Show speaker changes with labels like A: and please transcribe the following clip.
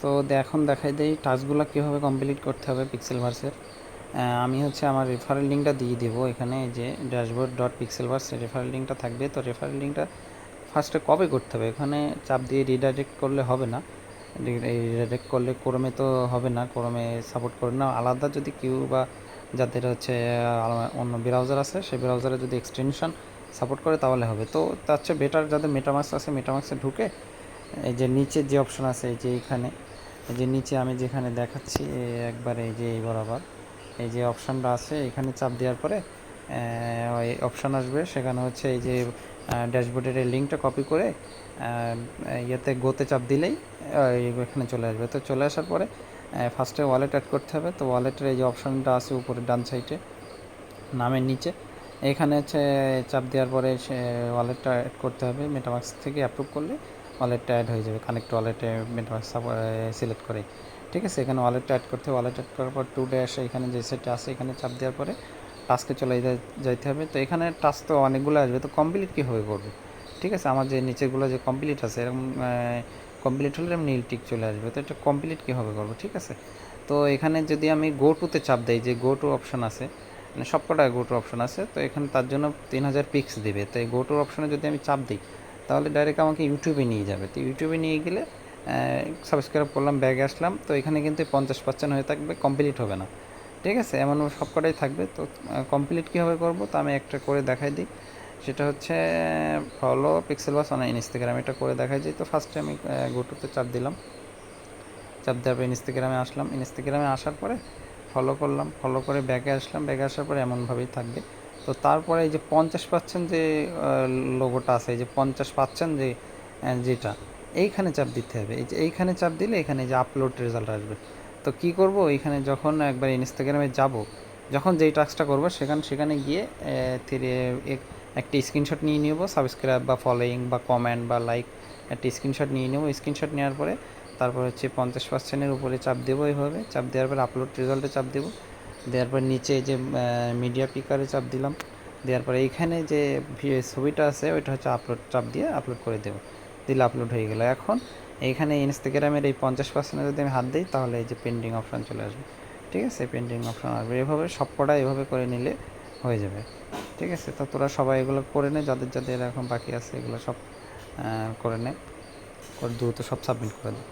A: তো এখন দেখাই দেই টাস্কগুলো কীভাবে কমপ্লিট করতে হবে পিক্সেল ভার্সের আমি হচ্ছে আমার রেফারেল লিঙ্কটা দিয়ে দেবো এখানে যে dashboard dot pixel verse referral লিঙ্কটা থাকবে। তো রেফারেল লিঙ্কটা ফার্স্টে কবে করতে হবে? এখানে চাপ দিয়ে রিডাইরেক্ট করলে হবে না। রিডাইরেক্ট করলে ক্রমে তো হবে না ক্রমে সাপোর্ট করে না। আলাদা যদি কেউ বা যাদের হচ্ছে অন্য ব্রাউজার আছে, সেই ব্রাউজারে যদি এক্সটেনশন সাপোর্ট করে তাহলে হবে। তো তার চেয়ে বেটার যাদের মেটামাক্স আছে মেটামাক্সে ঢুকে এই যে নিচে যে অপশন আছে, এই যে এইখানে এই যে নিচে আমি যেখানে দেখাচ্ছি একবার এই যে এই বরাবর, এই যে অপশানটা আছে, এখানে চাপ দেওয়ার পরে ওই অপশান আসবে, সেখানে হচ্ছে এই যে ড্যাশবোর্ডের এই লিঙ্কটা কপি করে ইয়েতে গোতে চাপ দিলেই এখানে চলে আসবে। তো চলে আসার পরে ফার্স্টে ওয়ালেট অ্যাড করতে হবে। তো ওয়ালেটের এই যে অপশানটা আছে উপরে ডান সাইডে নামের নিচে, এখানে হচ্ছে চাপ দেওয়ার পরে সে ওয়ালেটটা অ্যাড করতে হবে। মেটামাক্স থেকে অ্যাপ্রুভ করলে ওয়ালেটটা অ্যাড হয়ে যাবে কানেক্ট ওয়ালেটে মেটামাক্স সিলেক্ট করে। ঠিক আছে? এখানে ওয়ালেটটা অ্যাড করতে ওয়ালেট অ্যাড করার পর টু ড্যাশ এখানে যে সেটটা আছে, এখানে চাপ দেওয়ার পরে টাস্কে চলে যাইতে হবে। তো এখানে টাস্ক তো অনেকগুলো আসবে, তো কমপ্লিট কীভাবে করবে? ঠিক আছে? আমার যে নিচেগুলো যে কমপ্লিট আছে এরকম কমপ্লিট হলে নীল টিক চলে আসবে। তো এটা কমপ্লিট কীভাবে করব? ঠিক আছে? তো এখানে যদি আমি গো টুতে চাপ দেই, যে গো টু অপশন আছে মানে সবকটা গো টু অপশন আছে, তো এখানে তার জন্য তিন হাজার পিক্স দেবে। তো এই গো টু অপশনে যদি আমি চাপ দিই তাহলে ডাইরেক্ট আমাকে ইউটিউবে নিয়ে যাবে। তো ইউটিউবে নিয়ে গেলে সাবস্ক্রাইব করলাম ব্যাগে আসলাম। তো এখানে কিন্তু পঞ্চাশ পার্সেন্ট হয়ে থাকবে কমপ্লিট হবে না। ঠিক আছে? এমন সবকটাই থাকবে। তো কমপ্লিট কীভাবে করব? তো আমি একটা করে দেখাই দিই। সেটা হচ্ছে follow pixel verse on Instagram এটা করে দেখাই দিই। তো ফার্স্টে আমি গোটুতে চাপ দিলাম। চাপ দেওয়ার পর ইনস্টাগ্রামে আসলাম। ইনস্টাগ্রামে আসার পরে ফলো করলাম। ফলো করে ব্যাগে আসলাম। ব্যাগে আসার পরে এমনভাবেই থাকবে। তো তারপরে এই যে পঞ্চাশ পার্সেন্ট যে লোগোটা আছে, এই যে পঞ্চাশ পার্সেন্ট যে যেটা, এইখানে চাপ দিতে হবে। এই যে এইখানে চাপ দিলে এখানে যে আপলোড রেজাল্ট আসবে। তো কি করব? এইখানে যখন একবার ইনস্টাগ্রামে যাব, যখন যেই টাস্কটা করব, সেখানে সেখানে গিয়ে থ্রি স্ক্রিনশট নিয়ে নেব সাবস্ক্রাইব বা ফলোয়িং বা কমেন্ট বা লাইক একটা স্ক্রিনশট নিয়ে নেব। স্ক্রিনশট নেওয়ার পরে, তারপর হচ্ছে পঞ্চাশ পার্সেন্টের উপরে চাপ দেবো এইভাবে। চাপ দেওয়ার পরে আপলোড রেজাল্টে চাপ দেবো। দেওয়ার পর নিচে যে মিডিয়া পিকারে চাপ দিলাম। দেওয়ার পরে এইখানে যে ছবিটা আছে, ওইটা হচ্ছে আপলোড চাপ দিয়ে আপলোড করে দেবো। দিলে আপলোড হয়ে গেলো। এখন এইখানে ইনস্টাগ্রামের এই পঞ্চাশ পার্সেন্টে যদি আমি হাত দিই, তাহলে এই যে পেন্ডিং অপশান চলে আসবে। ঠিক আছে? পেন্ডিং অপশান আসবে। এভাবে সবকটা এভাবে করে নিলে হয়ে যাবে। ঠিক আছে? তো তোরা সবাই এগুলো করে নে। যাদের যাদের এখন বাকি আছে, এগুলো সব করে নে। দ্রুত সব সাবমিট করে দে।